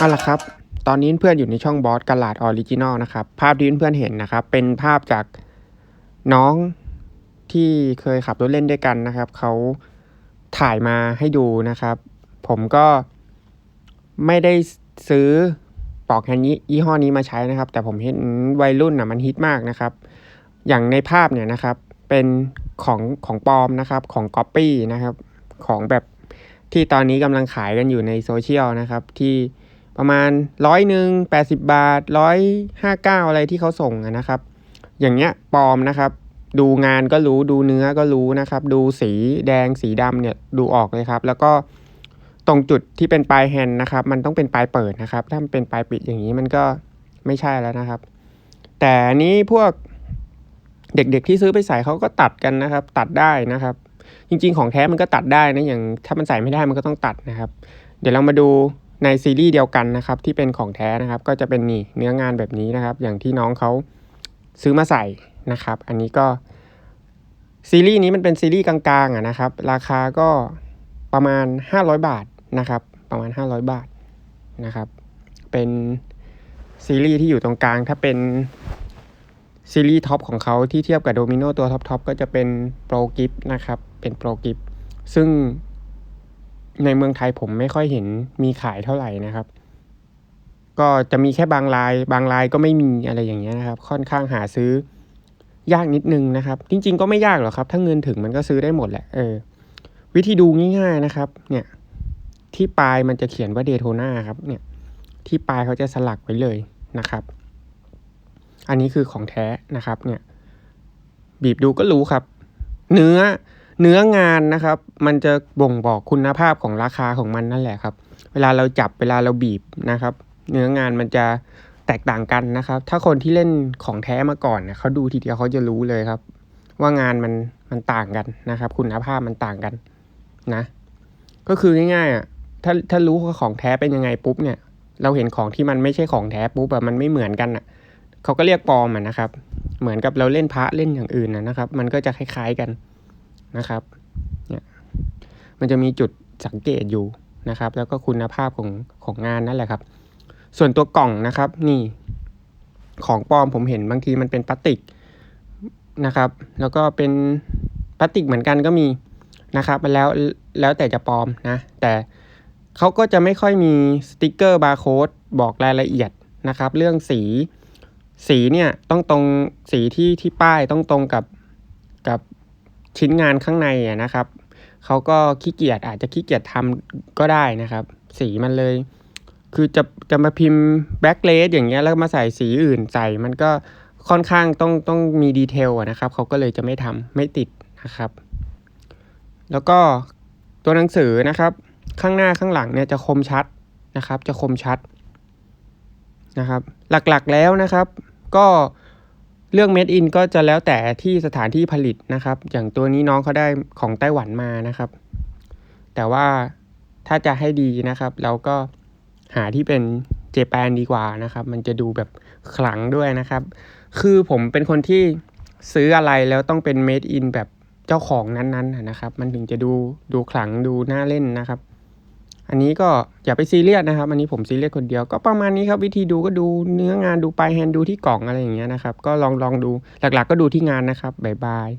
เอาละครับ ตอนนี้เพื่อนอยู่ในช่องบอสกลาดออริจินอลนะครับ ภาพที่เพื่อนเห็นนะครับ เป็นภาพจากน้องที่เคยขับรถเล่นด้วยกันนะครับ เขาถ่ายมาให้ดูนะครับ ผมก็ไม่ได้ซื้อปลอกแฮนด์ยี่ห้อนี้มาใช้นะครับ แต่ผมเห็นวัยรุ่นนะมันฮิตมากนะครับ อย่างในภาพเนี่ยนะครับ เป็นของของปลอมนะครับของก๊อปปี้นะครับ ของแบบที่ตอนนี้กำลังขายกันอยู่ในโซเชียลนะครับ ที่ ประมาณร้อยหนึ่งแปดสิบบาทร้อยห้าเก้าอะไรที่เขาส่งนะครับ อย่างเงี้ยปลอมนะครับ ดูงานก็รู้ดูเนื้อก็รู้นะครับ ดูสีแดงสีดำเนี่ยดูออกเลยครับ แล้วก็ตรงจุดที่เป็นปลายแฮนด์นะครับ มันต้องเป็นปลายเปิดนะครับ ถ้ามันเป็นปลายปิดอย่างนี้มันก็ไม่ใช่แล้วนะครับ แต่อันนี้พวกเด็กๆที่ซื้อไปใส่เขาก็ตัดกันนะครับ ตัดได้นะครับ จริงๆของแท้มันก็ตัดได้นะอย่างถ้ามันใส่ไม่ได้มันก็ต้องตัดนะครับ เดี๋ยวเรามาดู ในซีรีส์เดียวกันนะครับที่เป็นของแท้นะครับก็จะเป็นนี่เนื้องานแบบนี้นะครับ อย่างที่น้องเขาซื้อมาใส่นะครับ อันนี้ก็ซีรีส์นี้มันเป็นซีรีส์กลางๆอะนะครับ ราคาก็ประมาณ 500 บาทนะครับ ประมาณ 500 บาทนะครับ เป็นซีรีส์ที่อยู่ตรงกลาง ถ้าเป็นซีรีส์ท็อปของเขาที่เทียบกับโดมิโนตัวท็อปๆก็จะเป็นโปรกิฟนะครับ เป็นโปรกิฟซึ่ง ในเมืองไทยผมไม่ค่อยเห็นมีขายเท่าไหร่นะครับ ก็จะมีแค่บางราย บางรายก็ไม่มีอะไรอย่างเงี้ยนะครับ ค่อนข้างหาซื้อยากนิดนึงนะครับ จริง ๆ ก็ไม่ยากหรอกครับ ถ้าเงินถึงมันก็ซื้อได้หมดแหละเออ วิธีดูง่าย ๆนะครับ เนี่ย ที่ปลายมันจะเขียนว่าเดโทนาครับ เนี่ย ที่ปลายเขาจะสลักไว้เลยนะครับ อันนี้คือของแท้นะครับ เนี่ย บีบดูก็รู้ครับ เนื้อ เนื้องานนะครับ มันจะบ่งบอกคุณภาพของราคาของมันนั่นแหละครับ เวลาเราจับเวลาเราบีบนะครับ เนื้องานมันจะแตกต่างกันนะครับ ถ้าคนที่เล่นของแท้มาก่อนเนี่ยเขาดูทีเดียวเขาจะรู้เลยครับ ว่างานมันมันต่างกันนะครับ คุณภาพมันต่างกันนะ ก็คือง่ายๆอะถ้าถ้ารู้ว่าของแท้เป็นยังไงปุ๊บเนี่ย เราเห็นของที่มันไม่ใช่ของแท้ปุ๊บแบบมันไม่เหมือนกันอะเขาก็เรียกปลอมอะนะครับ เหมือนกับเราเล่นพระเล่นอย่างอื่นนะครับ มันก็จะคล้าย ๆกัน นะครับเนี่ยมันจะมีจุดสังเกตอยู่นะครับ แล้วก็คุณภาพของของงานนั่นแหละครับ ส่วนตัวกล่องนะครับนี่ของปลอมผมเห็นบางทีมันเป็นพลาสติกนะครับ แล้วก็เป็นพลาสติกเหมือนกันก็มีนะครับแล้วแล้วแต่จะปลอมนะ แต่เขาก็จะไม่ค่อยมีสติกเกอร์บาร์โค้ดบอกรายละเอียดนะครับ เรื่องสีสีเนี่ยต้องตรงสีที่ที่ป้ายต้องตรงกับกับ ชิ้นงานข้างในอะนะครับเขาก็ขี้เกียจอาจจะขี้เกียจทำก็ได้นะครับ สีมันเลย คือจะจะมาพิมพ์แบ็กเลสอย่างเงี้ยแล้วมาใส่สีอื่นใส่มันก็ค่อนข้างต้องต้องมีดีเทลอะนะครับเขาก็เลยจะไม่ทำไม่ติดนะครับ แล้วก็ตัวหนังสือนะครับ ข้างหน้าข้างหลังเนี่ยจะคมชัดนะครับ จะคมชัดนะครับ หลักๆแล้วนะครับ ก็ เรื่อง made in ก็จะแล้วแต่ที่สถานที่ผลิตนะครับ อย่างตัวนี้น้องเขาได้ของไต้หวันมานะครับ แต่ว่าถ้าจะให้ดีนะครับ เราก็หาที่เป็นเจแปนดีกว่านะครับ มันจะดูแบบขลังด้วยนะครับ คือผมเป็นคนที่ซื้ออะไรแล้วต้องเป็น made in แบบเจ้าของนั้นๆนะครับ มันถึงจะดูดูขลังดูน่าเล่นนะครับ อันนี้ก็อย่าไปซีเรียสนะครับ อันนี้ผมซีเรียสคนเดียวก็ประมาณนี้ครับ วิธีดูก็ดูเนื้องานดูปลายแฮนด์ดูที่กล่องอะไรอย่างเงี้ยนะครับ ก็ลองลองดูหลักๆ ก็ดูที่งานนะครับบ๊ายบาย